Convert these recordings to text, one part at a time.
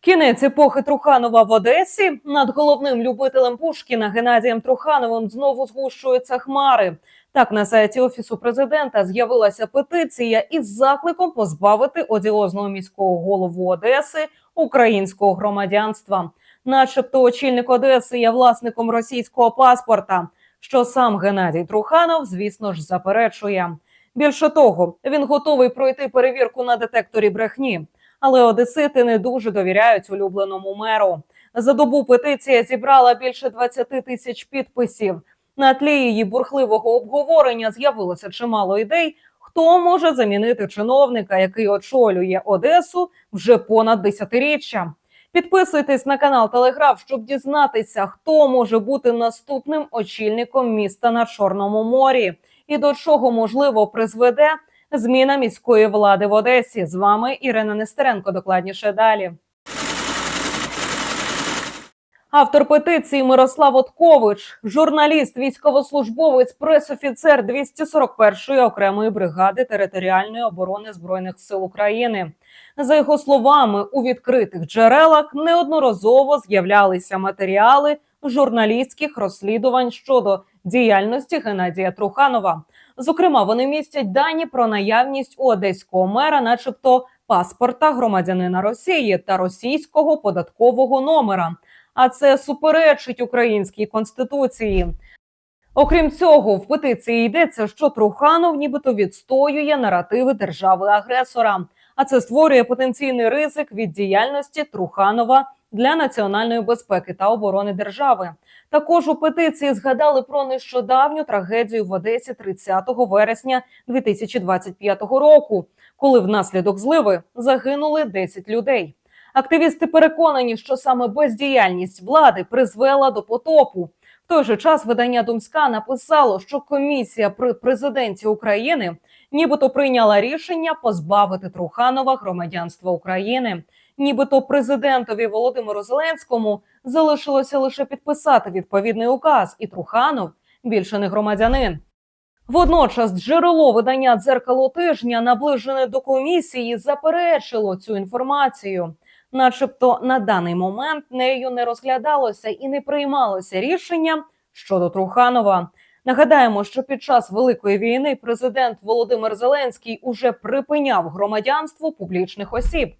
Кінець епохи Труханова в Одесі над головним любителем Пушкіна Геннадієм Трухановим знову згущуються хмари. Так на сайті офісу президента з'явилася петиція із закликом позбавити одіозного міського голову Одеси українського громадянства, начебто, очільник Одеси є власником російського паспорта. Що сам Геннадій Труханов, звісно ж, заперечує. Більше того, він готовий пройти перевірку на детекторі брехні. Але одесити не дуже довіряють улюбленому меру. За добу петиція зібрала більше 20 тисяч підписів. На тлі її бурхливого обговорення з'явилося чимало ідей, хто може замінити чиновника, який очолює Одесу вже понад десятиріччя. Підписуйтесь на канал Телеграф, щоб дізнатися, хто може бути наступним очільником міста на Чорному морі і до чого можливо призведе зміна міської влади в Одесі. З вами Ірина Нестеренко. Докладніше далі. Автор петиції Мирослав Откович, журналіст, військовослужбовець, пресофіцер 241-ї окремої бригади територіальної оборони збройних сил України. За його словами, у відкритих джерелах неодноразово з'являлися матеріали журналістських розслідувань щодо діяльності Геннадія Труханова. Зокрема, вони містять дані про наявність у одеського мера, начебто, паспорта громадянина Росії та російського податкового номера. А це суперечить українській конституції. Окрім цього, в петиції йдеться, що Труханов нібито відстоює наративи держави-агресора, а це створює потенційний ризик від діяльності Труханова для національної безпеки та оборони держави. Також у петиції згадали про нещодавню трагедію в Одесі 30 вересня 2025 року, коли внаслідок зливи загинули 10 людей. Активісти переконані, що саме бездіяльність влади призвела до потопу. В той же час видання Думська написало, що комісія при президенті України нібито прийняла рішення позбавити Труханова громадянства України. Нібито президентові Володимиру Зеленському залишилося лише підписати відповідний указ, і Труханов більше не громадянин. Водночас джерело видання дзеркало тижня, наближене до комісії, заперечило цю інформацію, начебто на даний момент нею не розглядалося і не приймалося рішення щодо Труханова. Нагадаємо, що під час великої війни президент Володимир Зеленський уже припиняв громадянство публічних осіб.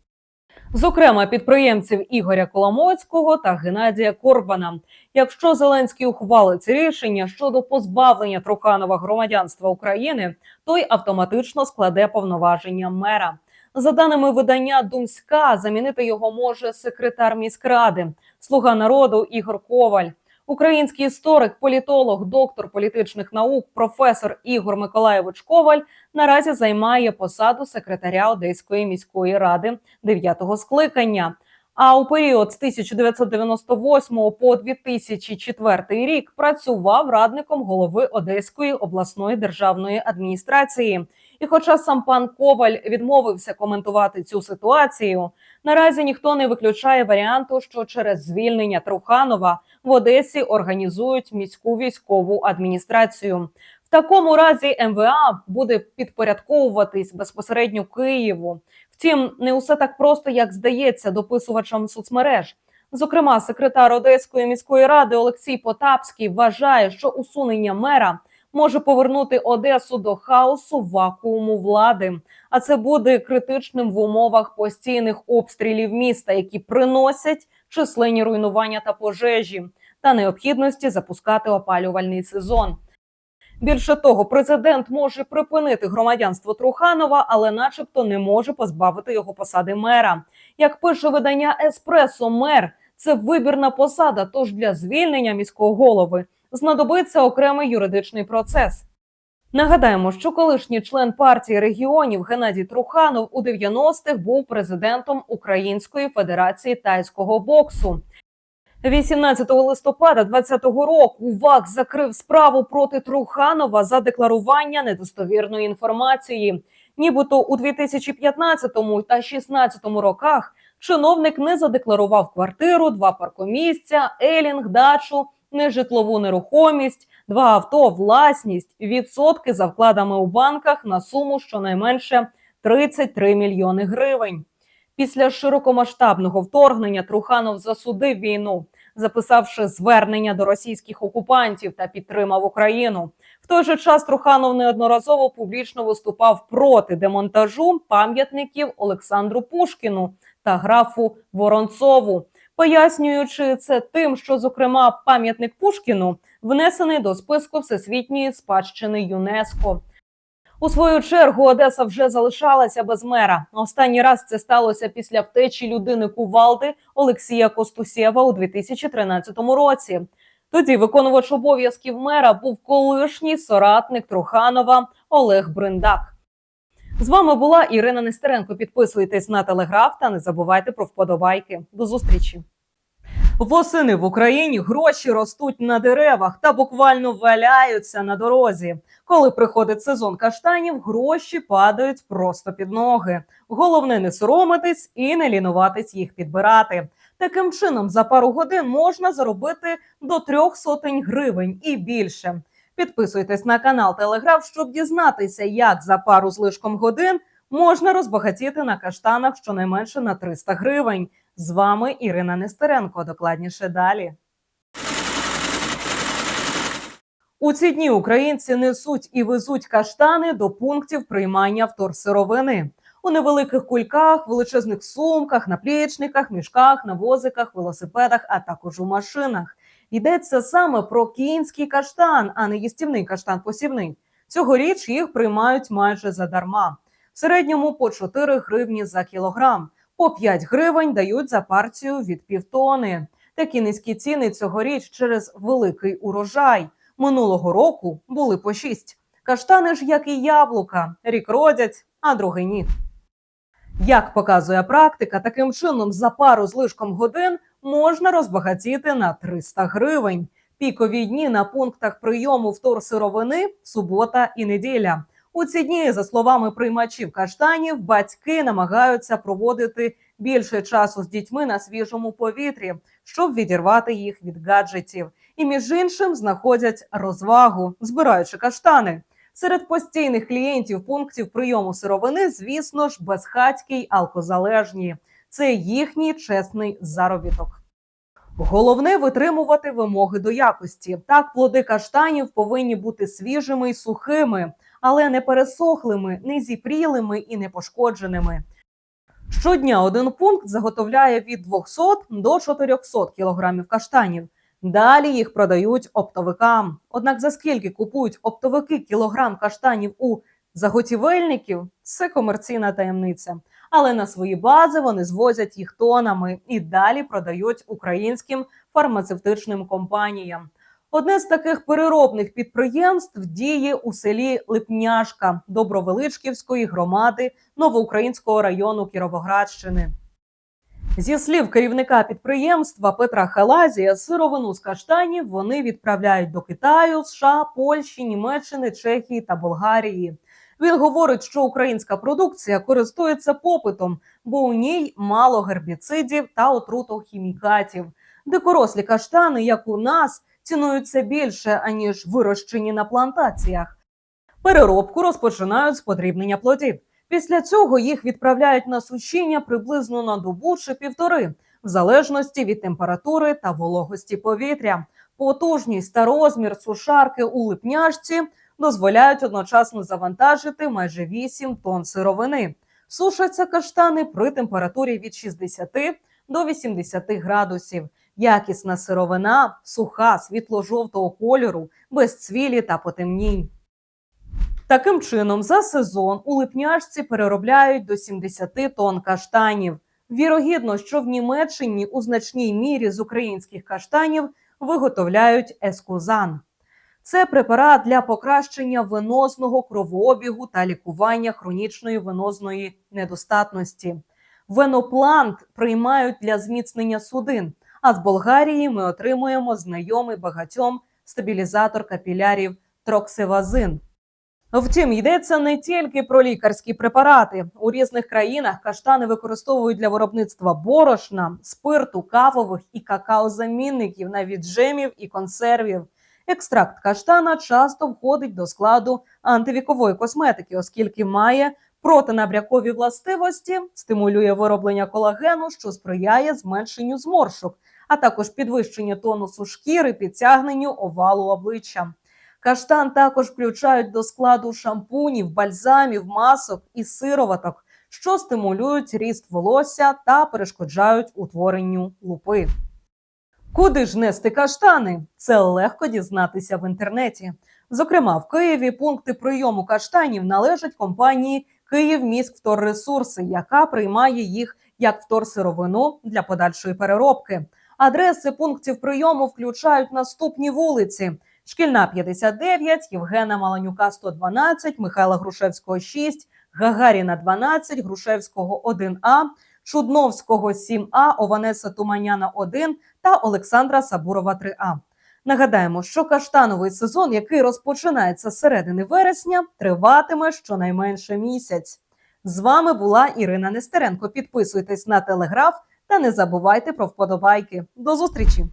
Зокрема, підприємців Ігоря Коломойського та Геннадія Корбана. Якщо Зеленський ухвалить рішення щодо позбавлення Труханова громадянства України, той автоматично складе повноваження мера. За даними видання Думська, замінити його може секретар міськради, слуга народу Ігор Коваль. Український історик, політолог, доктор політичних наук, професор Ігор Миколаєвич Коваль наразі займає посаду секретаря Одеської міської ради 9-го скликання. А у період з 1998 по 2004 рік працював радником голови Одеської обласної державної адміністрації. І, хоча сам пан Коваль відмовився коментувати цю ситуацію, наразі ніхто не виключає варіанту, що через звільнення Труханова в Одесі організують міську військову адміністрацію. В такому разі МВА буде підпорядковуватись безпосередньо Києву. Втім, не усе так просто, як здається, дописувачам соцмереж. Зокрема, секретар Одеської міської ради Олексій Потапський вважає, що усунення мера може повернути Одесу до хаосу вакууму влади. А це буде критичним в умовах постійних обстрілів міста, які приносять численні руйнування та пожежі, та необхідності запускати опалювальний сезон. Більше того, президент може припинити громадянство Труханова, але, начебто, не може позбавити його посади мера. Як пише видання Еспресо, мер це вибірна посада. Тож для звільнення міського голови знадобиться окремий юридичний процес. Нагадаємо, що колишній член партії регіонів Геннадій Труханов у 90-х був президентом Української федерації тайського боксу. 18 листопада 2020 року ВАК закрив справу проти Труханова за декларування недостовірної інформації. Нібито у 2015 та 2016 роках чиновник не задекларував квартиру, два паркомісця, елінг, дачу, нежитлову нерухомість, два авто, власність, відсотки за вкладами у банках на суму щонайменше 33 мільйони гривень. Після широкомасштабного вторгнення Труханов засудив війну, записавши звернення до російських окупантів та підтримав Україну. В той же час Труханов неодноразово публічно виступав проти демонтажу пам'ятників Олександру Пушкіну та графу Воронцову, пояснюючи це тим, що, зокрема, пам'ятник Пушкіну внесений до списку всесвітньої спадщини ЮНЕСКО. У свою чергу Одеса вже залишалася без мера. Останній раз це сталося після втечі людини кувалди Олексія Костусєва у 2013 році. Тоді виконувач обов'язків мера був колишній соратник Труханова Олег Бриндак. З вами була Ірина Нестеренко. Підписуйтесь на телеграф та не забувайте про вподобайки. До зустрічі. Восени в Україні гроші ростуть на деревах та буквально валяються на дорозі. Коли приходить сезон каштанів, гроші падають просто під ноги. Головне не соромитись і не лінуватись їх підбирати. Таким чином, за пару годин можна заробити до трьох сотень гривень і більше. Підписуйтесь на канал Телеграф, щоб дізнатися, як за пару з лишком годин можна розбагатіти на каштанах щонайменше на 300 гривень. З вами Ірина Нестеренко. Докладніше далі. У ці дні українці несуть і везуть каштани до пунктів приймання вторсировини. У невеликих кульках, величезних сумках, наплічниках, мішках, на возиках, велосипедах, а також у машинах. Йдеться саме про кінський каштан, а не їстівний каштан посівний. Цьогоріч їх приймають майже задарма. В середньому по 4 гривні за кілограм, по 5 гривень дають за партію від півтони. Такі низькі ціни цьогоріч через великий урожай. Минулого року були по 6. Каштани ж, як і яблука, рік родять, а другий ні. Як показує практика, таким чином за пару з лишком годин можна розбагатіти на 300 гривень. Пікові дні на пунктах прийому вторсировини – субота і неділя. У ці дні, за словами приймачів каштанів, батьки намагаються проводити більше часу з дітьми на свіжому повітрі, щоб відірвати їх від гаджетів. І між іншим знаходять розвагу, збираючи каштани. Серед постійних клієнтів пунктів прийому сировини, звісно ж, безхатькі й алкозалежні. Це їхній чесний заробіток. Головне витримувати вимоги до якості. Так, плоди каштанів повинні бути свіжими й сухими, але не пересохлими, не зіпрілими і не пошкодженими. Щодня один пункт заготовляє від 200 до 400 кілограмів каштанів. Далі їх продають оптовикам. Однак за скільки купують оптовики кілограм каштанів у заготівельників, це комерційна таємниця. Але на свої бази вони звозять їх тонами і далі продають українським фармацевтичним компаніям. Одне з таких переробних підприємств діє у селі Липняшка Добровеличківської громади Новоукраїнського району Кіровоградщини. Зі слів керівника підприємства Петра Халазія, сировину з каштанів вони відправляють до Китаю, США, Польщі, Німеччини, Чехії та Болгарії. Він говорить, що українська продукція користується попитом, бо у ній мало гербіцидів та отрутохімікатів. Дикорослі каштани, як у нас, цінуються більше аніж вирощені на плантаціях. Переробку розпочинають з подрібнення плодів. Після цього їх відправляють на сушіння приблизно на добу чи півтори, в залежності від температури та вологості повітря. Потужність та розмір сушарки у липняшці дозволяють одночасно завантажити майже 8 тонн сировини. Сушаться каштани при температурі від 60 до 80 градусів. Якісна сировина, суха, світло-жовтого кольору, без цвілі та потемнінь. Таким чином, за сезон у липняшці переробляють до 70 тонн каштанів. Вірогідно, що в Німеччині у значній мірі з українських каштанів виготовляють ескузан. Це препарат для покращення венозного кровообігу та лікування хронічної венозної недостатності. Веноплант приймають для зміцнення судин. А з Болгарії ми отримуємо знайомий багатьом стабілізатор капілярів троксивазин. Втім, йдеться не тільки про лікарські препарати. У різних країнах каштани використовують для виробництва борошна, спирту, кавових і какаозамінників, навіть джемів і консервів. Екстракт каштана часто входить до складу антивікової косметики, оскільки має Протинабрякові властивості стимулює вироблення колагену, що сприяє зменшенню зморшок, а також підвищенню тонусу шкіри, підтягненню овалу обличчя. Каштан також включають до складу шампунів, бальзамів, масок і сироваток, що стимулюють ріст волосся та перешкоджають утворенню лупи. Куди ж нести каштани? Це легко дізнатися в інтернеті. Зокрема, в Києві пункти прийому каштанів належать компанії «Київміськвторресурси», яка приймає їх як вторсировину для подальшої переробки. Адреси пунктів прийому включають наступні вулиці: Шкільна 59, Євгена Маланюка 112, Михайла Грушевського 6, Гагаріна 12, Грушевського 1А, Чудновського 7А, Ованеса Туманяна 1 та Олександра Сабурова 3А. Нагадаємо, що каштановий сезон, який розпочинається з середини вересня, триватиме щонайменше місяць. З вами була Ірина Нестеренко. Підписуйтесь на телеграф та не забувайте про вподобайки. До зустрічі!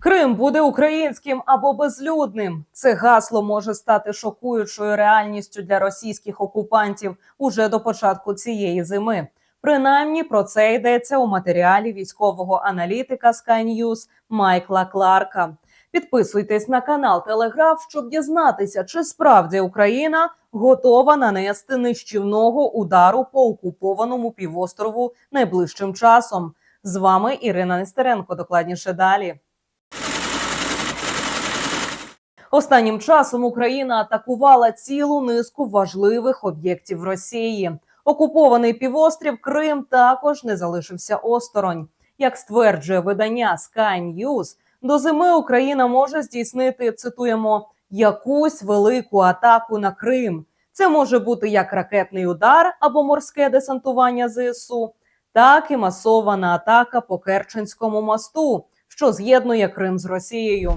Крим буде українським або безлюдним. Це гасло може стати шокуючою реальністю для російських окупантів уже до початку цієї зими. Принаймні про це йдеться у матеріалі військового аналітика Sky News Майкла Кларка. Підписуйтесь на канал Телеграф, щоб дізнатися, чи справді Україна готова нанести нищівного удару по окупованому півострову найближчим часом. З вами Ірина Нестеренко. Докладніше далі. Останнім часом Україна атакувала цілу низку важливих об'єктів Росії. Окупований півострів Крим також не залишився осторонь. Як стверджує видання Sky News, до зими Україна може здійснити цитуємо якусь велику атаку на Крим. Це може бути як ракетний удар або морське десантування ЗСУ, так і масована атака по Керченському мосту, що з'єднує Крим з Росією.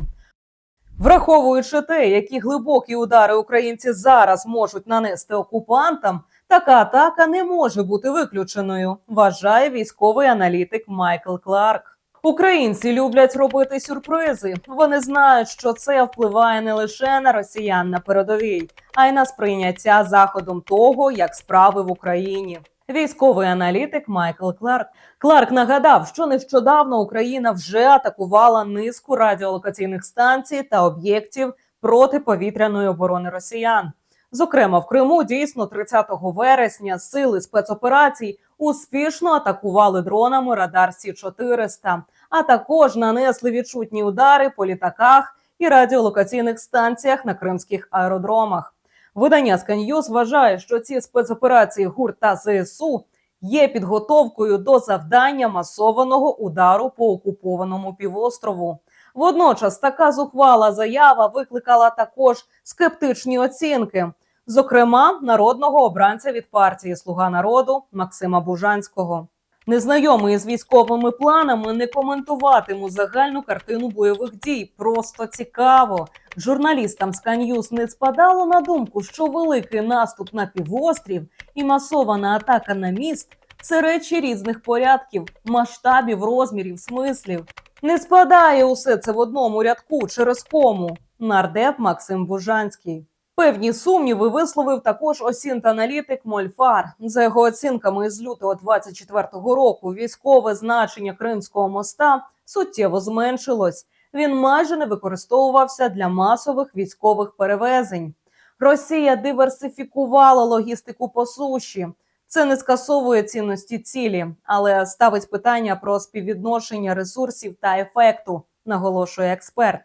Враховуючи те, які глибокі удари українці зараз можуть нанести окупантам, така атака не може бути виключеною, вважає військовий аналітик Майкл Кларк. Українці люблять робити сюрпризи. Вони знають, що це впливає не лише на росіян на передовій, а й на сприйняття заходом того, як справи в Україні. Військовий аналітик Майкл Кларк Кларк нагадав, що нещодавно Україна вже атакувала низку радіолокаційних станцій та об'єктів протиповітряної оборони росіян. Зокрема, в Криму дійсно 30 вересня сили спецоперацій успішно атакували дронами Радар Сі 400 а також нанесли відчутні удари по літаках і радіолокаційних станціях на кримських аеродромах. Видання News вважає, що ці спецоперації ГУР та ЗСУ є підготовкою до завдання масованого удару по окупованому півострову. Водночас така зухвала заява викликала також скептичні оцінки, зокрема народного обранця від партії Слуга народу Максима Бужанського. Незнайомий з військовими планами не коментуватиму загальну картину бойових дій. Просто цікаво. Журналістам News не спадало на думку, що великий наступ на півострів і масована атака на міст це речі різних порядків, масштабів, розмірів, смислів. Не спадає усе це в одному рядку через кому. Нардеп Максим Бужанський. Певні сумніви висловив також осінт-аналітик Мольфар. За його оцінками, з лютого 24-го року військове значення Кримського моста суттєво зменшилось. Він майже не використовувався для масових військових перевезень. Росія диверсифікувала логістику по суші. Це не скасовує цінності цілі, але ставить питання про співвідношення ресурсів та ефекту, наголошує експерт.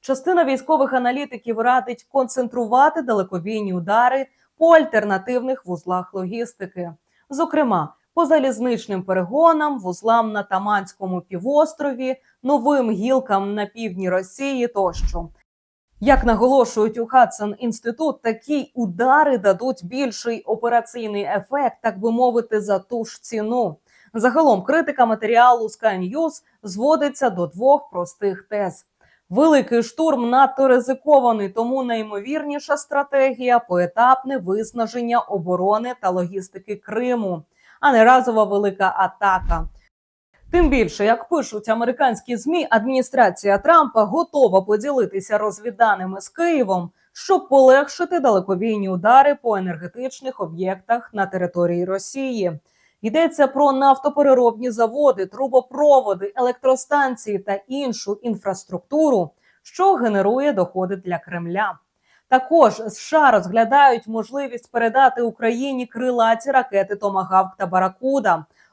Частина військових аналітиків радить концентрувати далекобійні удари по альтернативних вузлах логістики, зокрема по залізничним перегонам, вузлам на Таманському півострові, новим гілкам на півдні Росії тощо. Як наголошують у Хадсон інститут, такі удари дадуть більший операційний ефект, так би мовити, за ту ж ціну. Загалом критика матеріалу Sky News зводиться до двох простих тез. Великий штурм надто ризикований, тому найімовірніша стратегія поетапне виснаження оборони та логістики Криму, а не разова велика атака. Тим більше, як пишуть американські змі, адміністрація Трампа готова поділитися розвідданими з Києвом щоб полегшити далекобійні удари по енергетичних об'єктах на території Росії. Йдеться про нафтопереробні заводи, трубопроводи, електростанції та іншу інфраструктуру, що генерує доходи для Кремля. Також США розглядають можливість передати Україні крилаті ракети Томагавк та Баракуда.